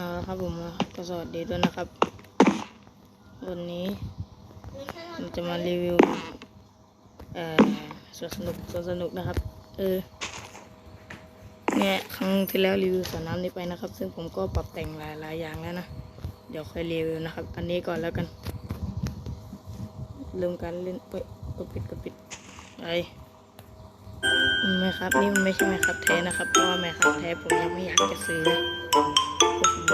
เอาละครับผมก็สวัสดีด้วยนะครับ วันนี้เราจะมารีวิวเอ่อสวนสนุกสวนสนุกนะครับ เออเนี่ยครั้งที่แล้วรีวิวสวนน้ำนี้ไปนะครับ ซึ่งผมก็ปรับแต่งหลายหลายอย่างแล้วนะ เดี๋ยวค่อยรีวิวนะครับ อันนี้ก่อนแล้วกันเริ่มการเล่นเอ้ยกดปิดกดปิดไปไม่ครับ นี่มันไม่ใช่ไหมครับแท้นะครับ เพราะว่าแม่ครับแท้ผมยังไม่อยากจะซื้อ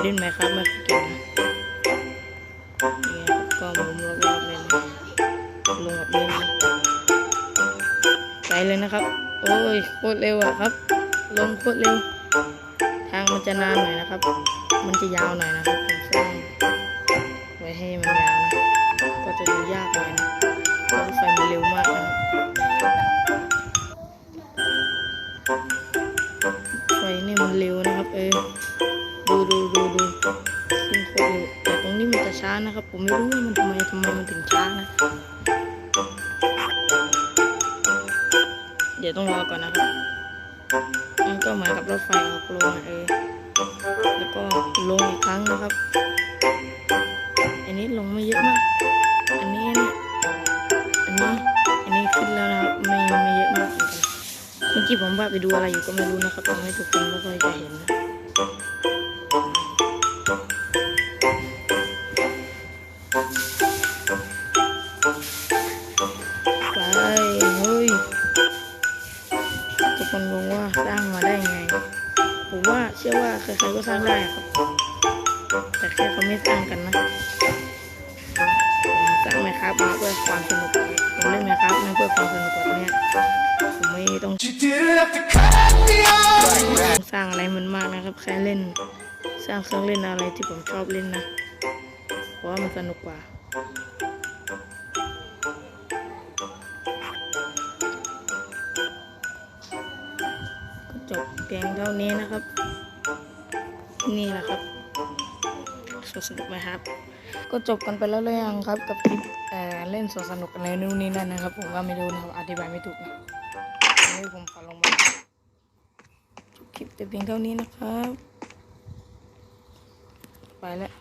เล่นไหมครับม่ค่อยเก่งนะนี่ครับก็มุนรอบๆเลยนะลงแบบนี้นะไปเลยนะครับ โอ้ยโคตรเร็วอะครับ ลงโคตรเร็ว ทางมันจะนานหน่อยนะครับ มันจะยาวหน่อยนะครับผมสร้างไว้ให้มันยาวนะ ก็จะดูยากหน่อยนะเพราะรถไฟมันเร็วมากนะครับไฟนี่มันเร็วนะครับ เออ ดูดูดูดูขึ้นโคตรเร็วแต่ตรงนี้มันจะช้านะครับ ผมไม่รู้ว่ามันทำไมทำไมมันถึงช้านะ เดี๋ยวต้องรอก่อนนะครับมันก็เหมือนกับรถไฟออกลงเออแล้วก็ลงอีกครั้งนะครับ อันนี้ลงไม่เยอะมาก อันนี้นี่อันนี้ อันนี้ขึ้นแล้วนะครับไม่ไม่เยอะมากเหมือนกันเมื่อกี้ผมว่าไปดูอะไรอยู่ก็ไม่รู้นะครับทำให้ทุกคนไม่ค่อยจะเห็นนะ เฮ้ยทุกคนงงว่าสร้างมาได้ไง ผมว่าเชื่อว่าใครๆก็สร้างได้ครับ แต่แค่เขาไม่สร้างกันนะสร้างไหมครับมาเพื่อความสนุกผมเล่นไหมครับมาเพื่อความสนุกแบบเนี้ยผมไม่ต้องสร้างอะไรมันมากนะครับ แค่เล่น สร้างเครื่องเล่นอะไรที่ผมชอบเล่นนะเพราะว่ามันสนุกกว่า จบเพียงเท่านี้นะครับ นี่แหละครับสวนสนุกไหมครับ ก็จบกันไปแล้วหรือยังครับ กับคลิปเอ่อเล่นสวนสนุกอะไรนู่นนี่นั่นนะครับ ผมว่าไม่รู้นะครับอธิบายไม่ถูกนะอันนี้ผมขอลงมาจบคลิปแต่เพียงเท่านี้นะครับ ไปแล้ว